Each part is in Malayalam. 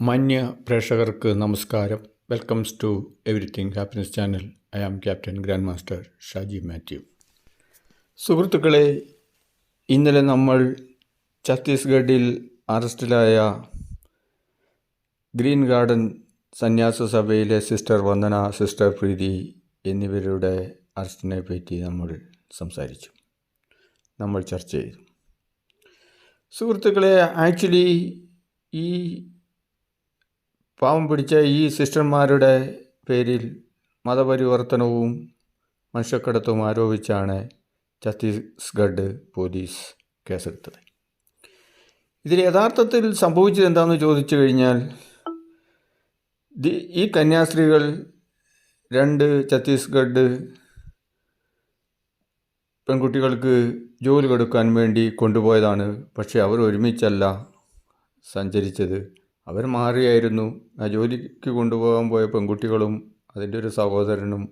മാന്യ പ്രേക്ഷകർക്ക് നമസ്കാരം. Welcomes to everything happiness channel I am captain grand master Shaji Mathew സുഹൃത്തുക്കളെ ഇന്നലെ നമ്മൾ ഛത്തീസ്ഗഡിൽ അറസ്റ്റിലായ ഗ്രീൻ ഗാർഡൻ സന്യാസ സഭയിലെ സിസ്റ്റർ വന്ദന സിസ്റ്റർ പ്രീതി എന്നിവരുടെ അറസ്റ്റിനെ പറ്റി നമ്മൾ സംസാരിച്ചു. നമ്മൾ ചർച്ച ചെയ്തു. സുഹൃത്തുക്കളെ ആക്ച്വലി ഈ പാവം പിടിച്ച ഈ സിസ്റ്റർമാരുടെ പേരിൽ മതപരിവർത്തനവും മനുഷ്യക്കടത്തും ആരോപിച്ചാണ് ഛത്തീസ്ഗഡ് പോലീസ് കേസെടുത്തത്. ഇതിൽ യഥാർത്ഥത്തിൽ സംഭവിച്ചത് എന്താണെന്ന് ചോദിച്ചു കഴിഞ്ഞാൽ ഈ കന്യാസ്ത്രീകൾ രണ്ട് ഛത്തീസ്ഗഡ് പെൺകുട്ടികൾക്ക് ജോലി കൊടുക്കാൻ വേണ്ടി കൊണ്ടുപോയതാണ്. പക്ഷേ അവർ ഒരുമിച്ചല്ല സഞ്ചരിച്ചത്. അവർ മാറിയായിരുന്നു. ആ ജോലിക്ക് കൊണ്ടുപോകാൻ പോയ പെൺകുട്ടികളും അതിന്റെ ഒരു സഹോദരനും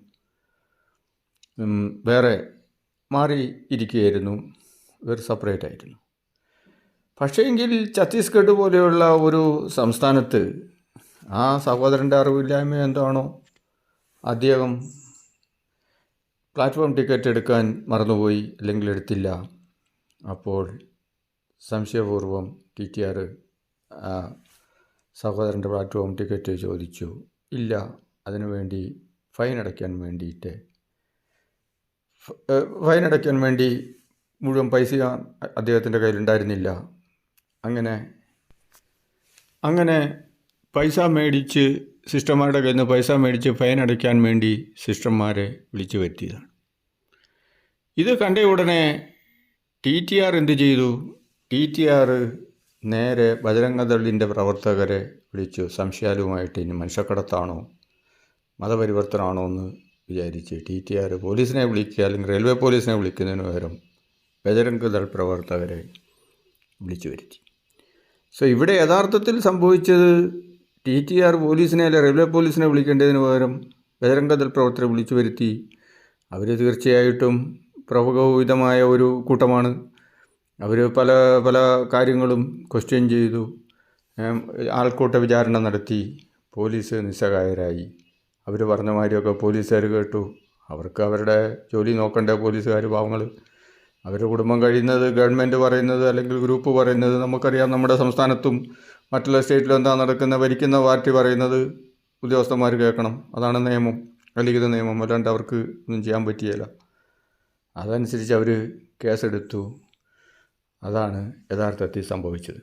വേറെ മാറി ഇരിക്കുകയായിരുന്നു. ഇവർ സെപ്പറേറ്റ് ആയിരുന്നു. പക്ഷേ എങ്കിൽ ഛത്തീസ്ഗഡ് പോലെയുള്ള ഒരു സംസ്ഥാനത്ത് ആ സഹോദരന്റെ അറിവില്ലായ്മ എന്താണോ അദ്ദേഹം പ്ലാറ്റ്ഫോം ടിക്കറ്റ് എടുക്കാൻ മറന്നുപോയി അല്ലെങ്കിൽ എടുത്തില്ല. അപ്പോൾ സംശയപൂർവം ടി ടി ആർ സഹോദരന്റെ പ്ലാറ്റ്ഫോം ടിക്കറ്റ് ചോദിച്ചു. ഇല്ല അതിനു വേണ്ടി ഫൈൻ അടയ്ക്കാൻ വേണ്ടിയിട്ട്. ഫൈൻ അടയ്ക്കാൻ വേണ്ടി മുഴുവൻ പൈസ അദ്ദേഹത്തിന്റെ കയ്യിലുണ്ടായിരുന്നില്ല അങ്ങനെ അങ്ങനെ പൈസ മേടിച്ച് സിസ്റ്റർമാരുടെ കയ്യിൽ നിന്ന് പൈസ മേടിച്ച് ഫൈൻ അടയ്ക്കാൻ വേണ്ടി സിസ്റ്റർമാരെ വിളിച്ചു വരുത്തിയതാണ്. ഇത് കണ്ട ഉടനെ ടി ടി ആർ എന്ത് ചെയ്തു? ടി ടി ആർ നേരെ ബജരംഗദളിന്റെ പ്രവർത്തകരെ വിളിച്ചു സംശയാലുമായിട്ട് ഇനി മനുഷ്യക്കടത്താണോ? മതപരിവർത്തനമാണോ എന്ന് വിചാരിച്ച് ടി. ടി. ആർ. പോലീസിനെ വിളിക്കുക അല്ലെങ്കിൽ റെയിൽവേ പോലീസിനെ വിളിക്കുന്നതിന് പകരം ബജരംഗദൾ പ്രവർത്തകരെ വിളിച്ചു വരുത്തി. സോ ഇവിടെ യഥാർത്ഥത്തിൽ സംഭവിച്ചത് ടി. ടി. ആർ. പോലീസിനെ അല്ല റെയിൽവേ പോലീസിനെ വിളിക്കേണ്ടതിന് പകരം ബജരംഗദൾ പ്രവർത്തകരെ വിളിച്ചു വരുത്തി. അവർ തീർച്ചയായിട്ടും പ്രഭുഗോഹിതമായ ഒരു കൂട്ടമാണ്. അവർ പല പല കാര്യങ്ങളും ക്വസ്റ്റ്യൻ ചെയ്തു. ആൾക്കൂട്ട വിചാരണ നടത്തി. പോലീസ് നിസ്സഹായരായി. അവർ പറഞ്ഞ മാതിരിയൊക്കെ പോലീസുകാർ കേട്ടു. അവർക്ക് അവരുടെ ജോലി നോക്കണ്ടേ പോലീസുകാർ പാവങ്ങൾ അവരുടെ കുടുംബം കഴിയുന്നത് ഗവൺമെന്റ് പറയുന്നത് അല്ലെങ്കിൽ ഗ്രൂപ്പ് പറയുന്നത് നമുക്കറിയാം. നമ്മുടെ സംസ്ഥാനത്തും മറ്റുള്ള സ്റ്റേറ്റിലും എന്താ നടക്കുന്ന ഭരിക്കുന്ന പാർട്ടി പറയുന്നത് ഉദ്യോഗസ്ഥന്മാർ കേൾക്കണം. അതാണ് നിയമം. അലിഖിത നിയമം. അല്ലാണ്ട് അവർക്ക് ഒന്നും ചെയ്യാൻ പറ്റിയല്ല അതനുസരിച്ച് അവർ കേസെടുത്തു. അതാണ് യഥാർത്ഥത്തിൽ സംഭവിച്ചത്.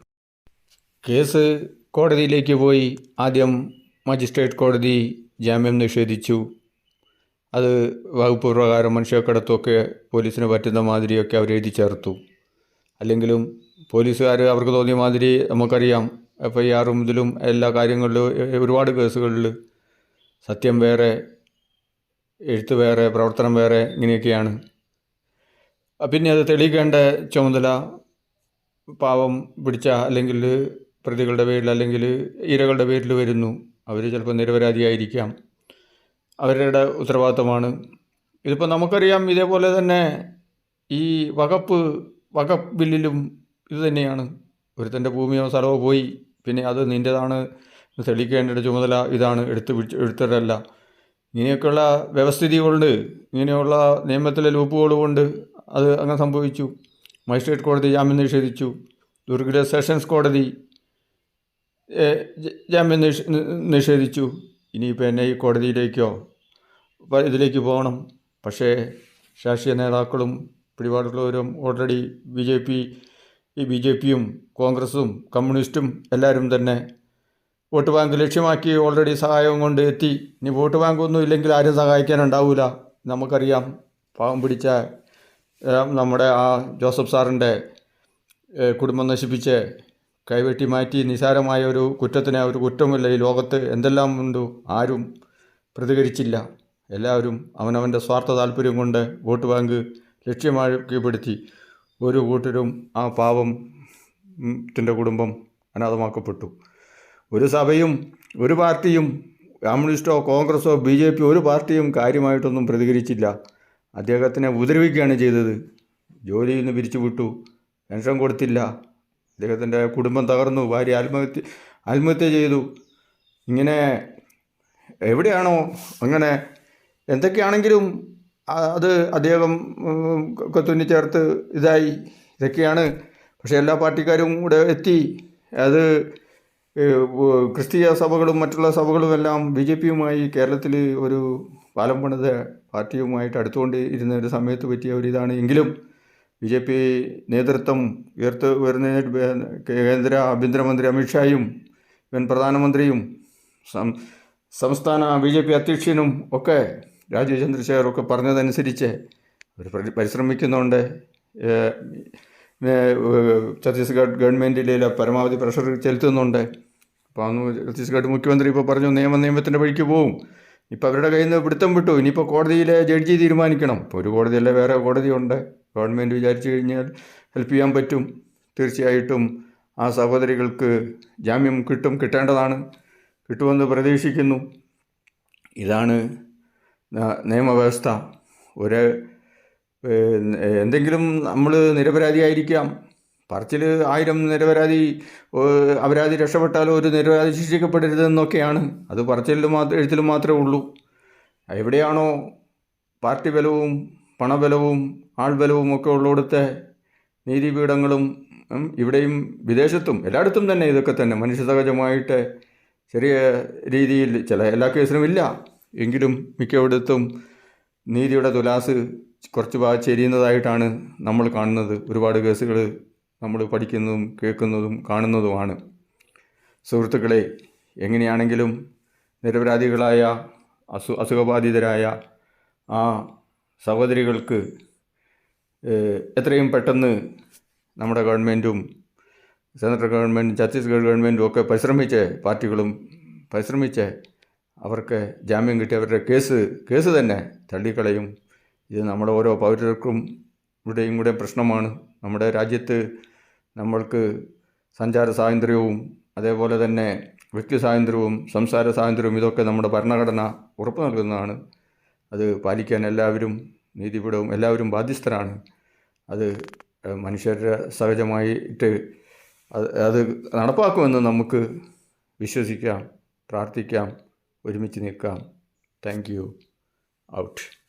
കേസ് കോടതിയിലേക്ക് പോയി. ആദ്യം മജിസ്ട്രേറ്റ് കോടതി ജാമ്യം നിഷേധിച്ചു. അത് വകുപ്പ് പ്രകാരം മനുഷ്യക്കടത്തൊക്കെ പോലീസിന് പറ്റുന്ന മാതിരിയൊക്കെ അവർ എഴുതി ചേർത്തു. അല്ലെങ്കിലും പോലീസുകാർ അവർക്ക് തോന്നിയ മാതിരി നമുക്കറിയാം. എഫ് ഐ ആറും ഇതിലും എല്ലാ കാര്യങ്ങളിലും ഒരുപാട് കേസുകളിൽ സത്യം വേറെ എഴുത്ത് വേറെ പ്രവർത്തനം വേറെ ഇങ്ങനെയൊക്കെയാണ്. പിന്നെ അത് തെളിയിക്കേണ്ട ചുമതല പാവം പിടിച്ച അല്ലെങ്കിൽ പ്രതികളുടെ പേരിൽ അല്ലെങ്കിൽ ഇരകളുടെ പേരിൽ വരുന്നു. അവർ ചിലപ്പോൾ നിരപരാധിയായിരിക്കാം. അവരുടെ ഉത്തരവാദിത്തമാണ് ഇതിപ്പോൾ നമുക്കറിയാം ഇതേപോലെ തന്നെ ഈ വകപ്പ് വകപ്പ് ബില്ലിലും ഇത് തന്നെയാണ്. ഒരുത്തന്റെ ഭൂമിയോ സ്ഥലമോ പോയി. പിന്നെ അത് നിന്റെതാണ് തെളിയിക്കേണ്ട ചുമതല ഇതാണ്. എടുത്ത് പിടിച്ച് എടുത്തതല്ല. ഇങ്ങനെയൊക്കെയുള്ള വ്യവസ്ഥിതികളുണ്ട്. ഇങ്ങനെയുള്ള നിയമത്തിലെ ലൂപ്പുകൾ കൊണ്ട് അത് അങ്ങനെ സംഭവിച്ചു. മജിസ്ട്രേറ്റ് കോടതി ജാമ്യം നിഷേധിച്ചു. ദുർഗിലെ സെഷൻസ് കോടതി ജാമ്യം നിഷ നിഷേധിച്ചു. ഇനിയിപ്പോൾ എന്നെ ഈ കോടതിയിലേക്കോ ഇതിലേക്ക് പോകണം. പക്ഷേ രാഷ്ട്രീയ നേതാക്കളും പിടിപാടുള്ളവരും ഓൾറെഡി ബി ജെ പി ഈ ബി ജെ പിയും കോൺഗ്രസും കമ്മ്യൂണിസ്റ്റും എല്ലാവരും തന്നെ വോട്ട് ബാങ്ക് ലക്ഷ്യമാക്കി ഓൾറെഡി സഹായം കൊണ്ട് എത്തി. ഇനി വോട്ട് ബാങ്കൊന്നും ഇല്ലെങ്കിൽ ആരും സഹായിക്കാനുണ്ടാവില്ല നമുക്കറിയാം പാവം പിടിച്ച നമ്മുടെ ആ ജോസഫ് സാറിന്റെ കുടുംബം നശിപ്പിച്ച് കൈവെട്ടി മാറ്റി നിസാരമായ ഒരു കുറ്റത്തിന് ഒരു കുറ്റമില്ല ഈ ലോകത്ത്. എന്തെല്ലാം ഉണ്ട്? ആരും പ്രതികരിച്ചില്ല. എല്ലാവരും അവനവന്റെ സ്വാർത്ഥ താല്പര്യം കൊണ്ട് വോട്ട് ബാങ്ക് ലക്ഷ്യമാക്കിപ്പെടുത്തി ഒരു കൂട്ടരും ആ പാവം ത്തിന്റെ കുടുംബം അനാഥമാക്കപ്പെട്ടു. ഒരു സഭയും ഒരു പാർട്ടിയും കമ്മ്യൂണിസ്റ്റോ കോൺഗ്രസോ ബി ജെ പി ഒരു പാർട്ടിയും കാര്യമായിട്ടൊന്നും പ്രതികരിച്ചില്ല. അദ്ദേഹത്തിനെ ഉപദ്രവിക്കുകയാണ് ചെയ്തത്. ജോലിയിൽ നിന്ന് പിരിച്ചു വിട്ടു. പെൻഷൻ കൊടുത്തില്ല. അദ്ദേഹത്തിന്റെ കുടുംബം തകർന്നു. ഭാര്യ ആത്മഹത്യ ആത്മഹത്യ ചെയ്തു. ഇങ്ങനെ എവിടെയാണോ അങ്ങനെ എന്തൊക്കെയാണെങ്കിലും അത് അദ്ദേഹം തുന്നി ചേർത്ത് ഇതായി. ഇതൊക്കെയാണ്. പക്ഷേ എല്ലാ പാർട്ടിക്കാരും കൂടെ എത്തി. അത് ക്രിസ്തീയ സഭകളും മറ്റുള്ള സഭകളും എല്ലാം ബി ജെ പിയുമായി കേരളത്തിൽ ഒരു പാലം പണിത പാർട്ടിയുമായിട്ട് അടുത്തുകൊണ്ട് ഇരുന്ന ഒരു സമയത്ത് പറ്റിയ ഒരു ഇതാണ്. എങ്കിലും ബി ജെ പി നേതൃത്വം ഉയർത്ത് ഉയർന്നതിനായിട്ട് കേന്ദ്ര ആഭ്യന്തരമന്ത്രി അമിത്ഷായും ഇവൻ പ്രധാനമന്ത്രിയും സംസ്ഥാന ബി ജെ പി അധ്യക്ഷനും ഒക്കെ രാജീവ് ചന്ദ്രശേഖർ ഒക്കെ പറഞ്ഞതനുസരിച്ച് അവർ പരിശ്രമിക്കുന്നുണ്ട്. ഛത്തീസ്ഗഡ് ഗവൺമെന്റിലെ പരമാവധി പ്രഷർ ചെലുത്തുന്നുണ്ട്. അപ്പോൾ അന്ന് ഛത്തീസ്ഗഡ് മുഖ്യമന്ത്രി ഇപ്പോൾ പറഞ്ഞു നിയമ നിയമത്തിന്റെ വഴിക്ക് പോവും. ഇപ്പോൾ അവരുടെ കയ്യിൽ നിന്ന് പിടുത്തം വിട്ടു. ഇനിയിപ്പോൾ കോടതിയിലെ ജഡ്ജി തീരുമാനിക്കണം. ഇപ്പോൾ ഒരു കോടതിയല്ല വേറെ കോടതിയുണ്ട്. ഗവൺമെന്റ് വിചാരിച്ചു കഴിഞ്ഞാൽ ഹെൽപ്പ് ചെയ്യാൻ പറ്റും. തീർച്ചയായിട്ടും ആ സഹോദരികൾക്ക് ജാമ്യം കിട്ടും കിട്ടേണ്ടതാണ്. കിട്ടുമെന്ന് പ്രതീക്ഷിക്കുന്നു. ഇതാണ് നിയമവ്യവസ്ഥ. ഒരു എന്തെങ്കിലും നമ്മൾ നിരപരാധിയായിരിക്കാം. പറച്ചിൽ ആയിരം നിരപരാധി അപരാധി രക്ഷപ്പെട്ടാലും ഒരു നിരപരാധി ശിക്ഷിക്കപ്പെടരുതെന്നൊക്കെയാണ്. അത് പറച്ചിലിൽ മാത്രം എഴുത്തിലും മാത്രമേ ഉള്ളൂ. എവിടെയാണോ പാർട്ടി ബലവും പണബലവും ആൾബലവും ഒക്കെ ഉള്ളിടത്തെ നീതിപീഠങ്ങളും ഇവിടെയും വിദേശത്തും എല്ലായിടത്തും തന്നെ ഇതൊക്കെ തന്നെ മനുഷ്യസഹജമായിട്ട് ചെറിയ രീതിയിൽ ചില എല്ലാ കേസിലും ഇല്ല. എങ്കിലും മിക്കയിടത്തും നീതിയുടെ തുലാസ് കുറച്ച് ഭാഗം ചെരിയുന്നതായിട്ടാണ് നമ്മൾ കാണുന്നത്. ഒരുപാട് കേസുകൾ നമ്മൾ പഠിക്കുന്നതും കേൾക്കുന്നതും കാണുന്നതുമാണ്. സുഹൃത്തുക്കളെ എങ്ങനെയാണെങ്കിലും നിരപരാധികളായ അസു അസുഖബാധിതരായ ആ സഹോദരികൾക്ക് എത്രയും പെട്ടെന്ന് നമ്മുടെ ഗവൺമെന്റും സെൻട്രൽ ഗവൺമെന്റും ഛത്തീസ്ഗഡ് ഗവൺമെന്റും ഒക്കെ പരിശ്രമിച്ച് പാർട്ടികളും പരിശ്രമിച്ച് അവർക്ക് ജാമ്യം കിട്ടി അവരുടെ കേസ് കേസ് തന്നെ തള്ളിക്കളയും. ഇത് നമ്മുടെ ഓരോ പൗരർക്കും ഇവിടെയും കൂടെ പ്രശ്നമാണ്. നമ്മുടെ രാജ്യത്ത് നമ്മൾക്ക് സഞ്ചാര സ്വാതന്ത്ര്യവും അതേപോലെ തന്നെ വ്യക്തി സ്വാതന്ത്ര്യവും സംസാര സ്വാതന്ത്ര്യവും ഇതൊക്കെ നമ്മുടെ ഭരണഘടന ഉറപ്പ് നൽകുന്നതാണ്. അത് പാലിക്കാൻ എല്ലാവരും നീതിപീഠവും എല്ലാവരും ബാധ്യസ്ഥരാണ്. അത് മനുഷ്യരുടെ സഹജമായിട്ട് അത് അത് നടപ്പാക്കുമെന്ന് നമുക്ക് വിശ്വസിക്കാം പ്രാർത്ഥിക്കാം ഒരുമിച്ച് നിൽക്കാം. Thank you. ഔട്ട്.